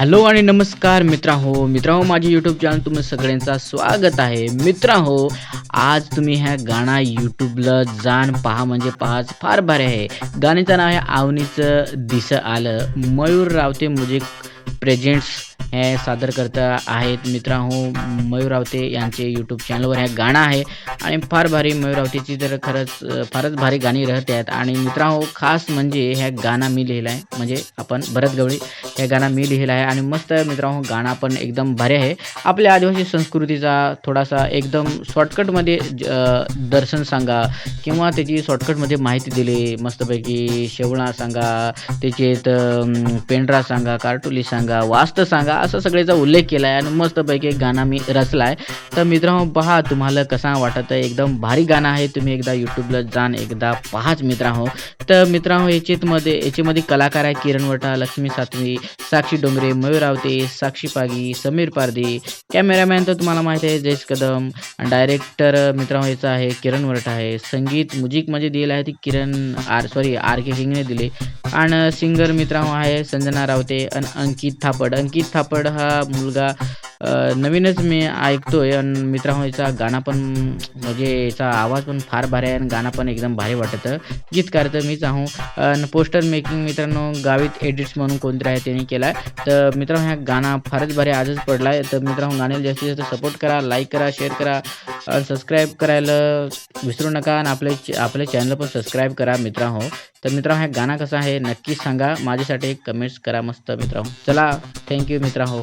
Hello आणि नमस्कार मित्रा हो मित्रा हो यूट्यूब चॅनल तुम्ही सगळ्यांचा स्वागत आहे. मित्रा हो आज तुम्ही ह्या गाणं यूट्यूबला जाण पहा म्हणजे पहाच फार भारी आहे. गाण्याचं नाव आहे आवनीचं दिस आलं. मयूर रावते मुझे प्रेझेंट्स हे सादर करता आहेत मित्रांहो मयूर रावते यांचे यूट्यूब चॅनलवर ह्या गाणं आहे. आणि फार भारी मयूर रावतेची तर खरंच फारच भारी गाणी राहत आहेत. आणि मित्रांहो खास म्हणजे ह्या गाणं मी लिहिलं आहे म्हणजे आपण भरत गवळी हे गाणं मी लिहिलं म्हणजे आहे आणि मस्त मित्रांनो गाणं पण एकदम भारी आहे. आपल्या आदिवासी संस्कृतीचा थोडासा एकदम शॉर्टकटमध्ये दर्शन सांगा किंवा त्याची शॉर्टकटमध्ये माहिती दिली. मस्तपैकी शेवळा सांगा त्याच्यात पेंड्रा पेंढरा सांगा कार्टुली सांगा वास्त सांगा असं सगळ्याचा उल्लेख केला आहे आणि मस्तपैकी एक गाणं मी रचला आहे तर मित्रांनो पहा तुम्हाला कसा वाटत आहे. एकदम भारी गाणं आहे. तुम्ही एकदा यूट्यूबला जाण एकदा पहाच मित्रांनो. तर मित्रांनो याच्यामध्ये याच्यामध्ये कलाकार आहे किरण वटा लक्ष्मी सातवी साक्षी डोंगरे मयूर रावते साक्षी पागी समीर पारदी कॅमेरामॅन तर तुम्हाला माहिती आहे जयेश कदम. डायरेक्टर मित्रांनो याचा आहे किरण वरट आहे. संगीत म्युझिक म्हणजे दिलं आहे ती Kiran R sorry R K सिंगने दिले. आणि सिंगर मित्रांनो आहे संजना रावते. आणि अंकित थापड. अंकित थापड हा मुलगा नवीनच मी ऐकतोय आणि मित्रांनो याचा गाणं पण म्हणजे याचा आवाज पण फार भारी आहे आणि गाणं पण एकदम भारी वाटतं. गीतकार तर मीच आहो. आणि पोस्टर मेकिंग मित्रांनो गावीत एडिट्स म्हणून कोणतरी आहे त्यांनी केला आहे तर मित्रांनो ह्या गाणं फारच भारी आजच पडला आहे तर मित्रांनो गाण्याला जास्तीत जास्त सपोर्ट करा लाईक करा शेअर करा आणि सबस्क्राईब करायला विसरू नका आणि आपल्या आपल्या चॅनल पण सबस्क्राईब करा मित्रांनो. तर मित्रांनो हा गाणं कसं आहे नक्कीच सांगा. माझ्यासाठी एक कमेंट्स करा मस्त मित्रांनो. चला थँक्यू मित्रांनो.